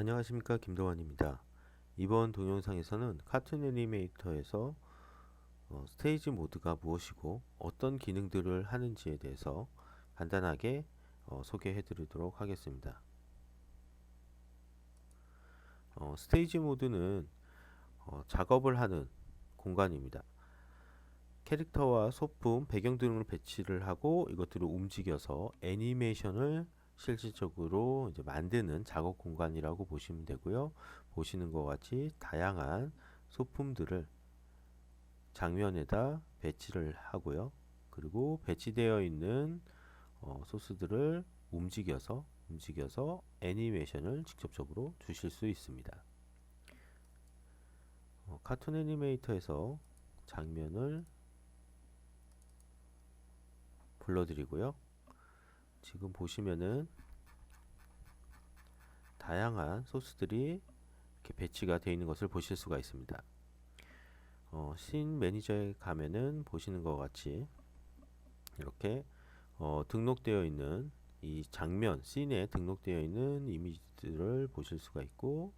안녕하십니까 김도환입니다. 이번 동영상에서는 카툰 애니메이터에서 어, 스테이지 모드가 무엇이고 어떤 기능들을 하는지에 대해서 간단하게 어, 소개해 드리도록 하겠습니다. 어, 스테이지 모드는 어, 작업을 하는 공간입니다. 캐릭터와 소품, 배경 등을 배치를 하고 이것들을 움직여서 애니메이션을 실질적으로 이제 만드는 작업 공간이라고 보시면 되고요. 보시는 것 같이 다양한 소품들을 장면에다 배치를 하고요. 그리고 배치되어 있는 어, 소스들을 움직여서 움직여서 애니메이션을 직접적으로 주실 수 있습니다. 어, 카툰 애니메이터에서 장면을 불러드리고요. 지금 보시면은 다양한 소스들이 이렇게 배치가 되어 있는 것을 보실 수가 있습니다. 어, 신 매니저에 가면은 보시는 것 같이 이렇게 어, 등록되어 있는 이 장면 씬에 등록되어 있는 이미지들을 보실 수가 있고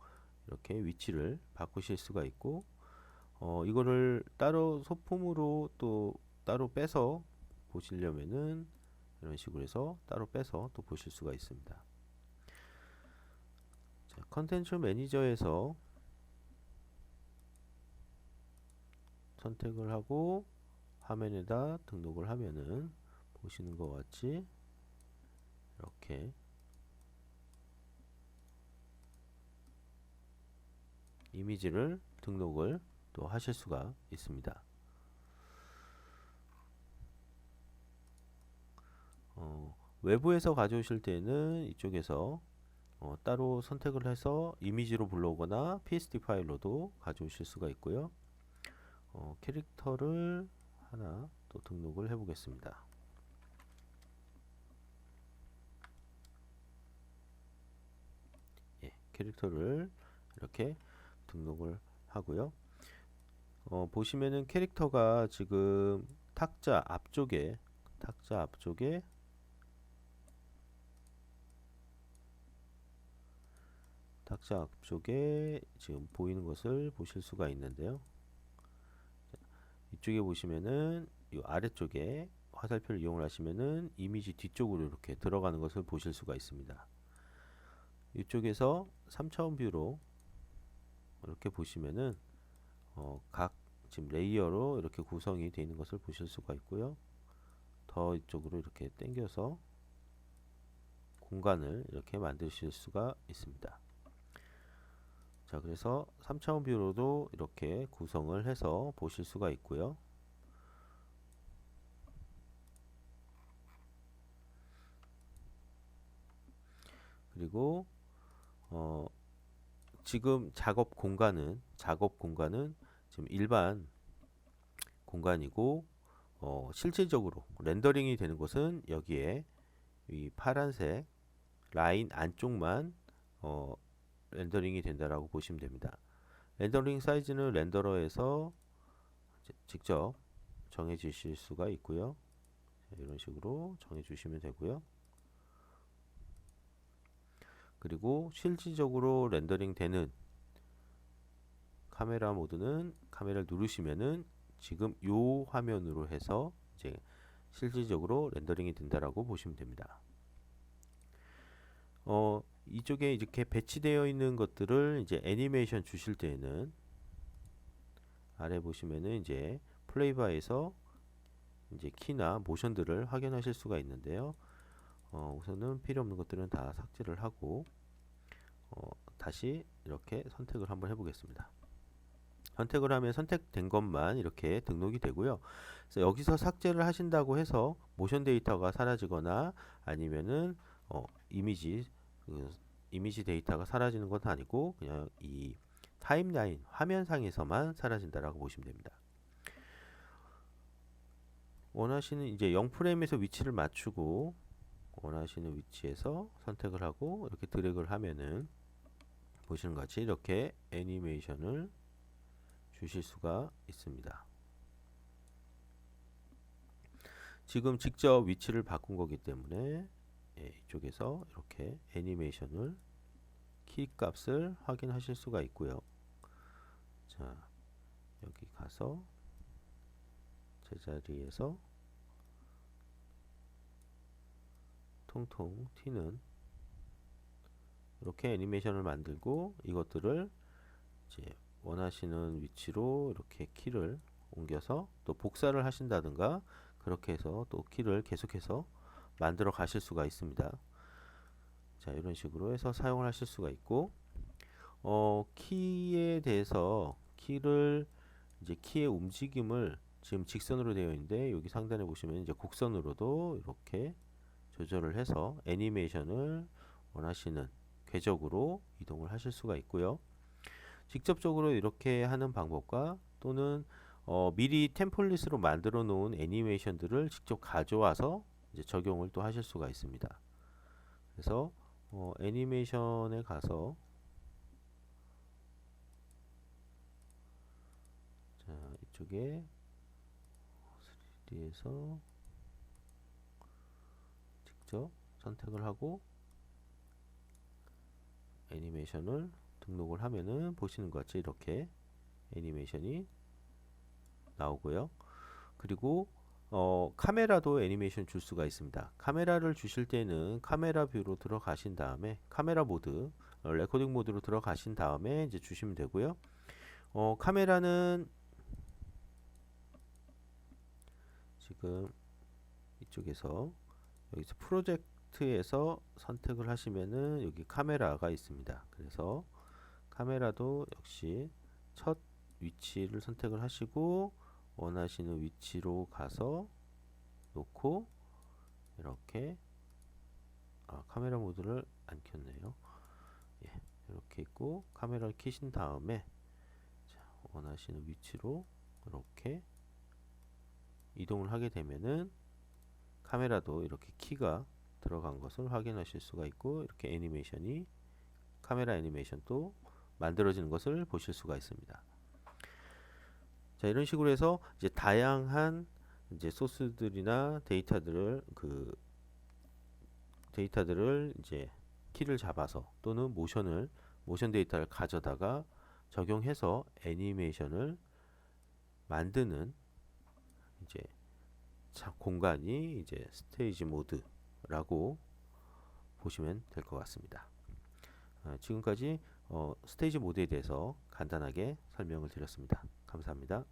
이렇게 위치를 바꾸실 수가 있고 어, 이거를 따로 소품으로 또 따로 빼서 보시려면은 이런 식으로 해서 따로 빼서 또 보실 수가 있습니다. 자, 컨텐츠 매니저에서 선택을 하고 화면에다 등록을 하면은 보시는 것 같이 이렇게 이미지를 등록을 또 하실 수가 있습니다. 어, 외부에서 가져오실 때는 이쪽에서 어, 따로 선택을 해서 이미지로 불러오거나 PSD 파일로도 가져오실 수가 있고요. 어, 캐릭터를 하나 또 등록을 해 보겠습니다. 예, 캐릭터를 이렇게 등록을 하고요. 어, 보시면은 캐릭터가 지금 탁자 앞쪽에 탁자 앞쪽에 탁자 앞쪽에 지금 보이는 것을 보실 수가 있는데요. 이쪽에 보시면은 이 아래쪽에 화살표를 이용을 하시면은 이미지 뒤쪽으로 이렇게 들어가는 것을 보실 수가 있습니다. 이쪽에서 3차원 뷰로 이렇게 보시면은 어, 각 지금 레이어로 이렇게 구성이 되어 있는 것을 보실 수가 있고요. 더 이쪽으로 이렇게 당겨서 공간을 이렇게 만드실 수가 있습니다. 자 그래서 3차원 뷰로도 이렇게 구성을 해서 보실 수가 있고요. 그리고 어, 지금 작업 공간은 작업 공간은 지금 일반 공간이고 어, 실질적으로 렌더링이 되는 곳은 여기에 이 파란색 라인 안쪽만 어, 렌더링이 된다라고 보시면 됩니다. 렌더링 사이즈는 렌더러에서 직접 정해 주실 수가 있고요. 이런 식으로 정해 주시면 되고요. 그리고 실질적으로 렌더링 되는 카메라 모드는 카메라를 누르시면은 지금 요 화면으로 해서 이제 실질적으로 렌더링이 된다라고 보시면 됩니다. 어, 이쪽에 이렇게 배치되어 있는 것들을 이제 애니메이션 주실 때에는 아래 보시면은 이제 플레이바에서 이제 키나 모션들을 확인하실 수가 있는데요. 어, 우선은 필요 없는 것들은 다 삭제를 하고 어, 다시 이렇게 선택을 한번 해보겠습니다. 선택을 하면 선택된 것만 이렇게 등록이 되고요. 그래서 여기서 삭제를 하신다고 해서 모션 데이터가 사라지거나 아니면은 어, 이미지 그 이미지 데이터가 사라지는 건 아니고 그냥 이 타임라인 화면상에서만 사라진다라고 보시면 됩니다. 원하시는 이제 0프레임에서 위치를 맞추고 원하시는 위치에서 선택을 하고 이렇게 드래그를 하면은 보시는 것 같이 이렇게 애니메이션을 주실 수가 있습니다. 지금 직접 위치를 바꾼 거기 때문에 예, 이쪽에서 이렇게 애니메이션을 키 값을 확인하실 수가 있고요. 자, 여기 가서 제자리에서 통통 튀는 이렇게 애니메이션을 만들고 이것들을 이제 원하시는 위치로 이렇게 키를 옮겨서 또 복사를 하신다든가 그렇게 해서 또 키를 계속해서 만들어 가실 수가 있습니다. 자, 이런 식으로 해서 사용을 하실 수가 있고 어, 키에 대해서 키를 이제 키의 움직임을 지금 직선으로 되어 있는데 여기 상단에 보시면 이제 곡선으로도 이렇게 조절을 해서 애니메이션을 원하시는 궤적으로 이동을 하실 수가 있고요. 직접적으로 이렇게 하는 방법과 또는 어, 미리 템플릿으로 만들어 놓은 애니메이션들을 직접 가져와서 이제 적용을 또 하실 수가 있습니다. 그래서 어, 애니메이션에 가서 자 이쪽에 3D에서 직접 선택을 하고 애니메이션을 등록을 하면은 보시는 것 같이 이렇게 애니메이션이 나오고요. 그리고 어, 카메라도 애니메이션 줄 수가 있습니다. 카메라를 주실 때는 카메라 뷰로 들어가신 다음에 카메라 모드, 어, 레코딩 모드로 들어가신 다음에 이제 주시면 되고요. 어, 카메라는 지금 이쪽에서 여기서 프로젝트에서 선택을 하시면은 여기 카메라가 있습니다. 그래서 카메라도 역시 첫 위치를 선택을 하시고 원하시는 위치로 가서 놓고 이렇게 아, 카메라 모드를 안 켰네요. 예, 이렇게 있고 카메라를 켜신 다음에 자, 원하시는 위치로 이렇게 이동을 하게 되면은 카메라도 이렇게 키가 들어간 것을 확인하실 수가 있고 이렇게 애니메이션이 카메라 애니메이션도 만들어지는 것을 보실 수가 있습니다. 자 이런 식으로 해서 이제 다양한 이제 소스들이나 데이터들을 그 데이터들을 이제 키를 잡아서 또는 모션을 모션 데이터를 가져다가 적용해서 애니메이션을 만드는 이제 자, 공간이 이제 스테이지 모드라고 보시면 될 것 같습니다. 아, 지금까지 어, 스테이지 모드에 대해서 간단하게 설명을 드렸습니다. 감사합니다.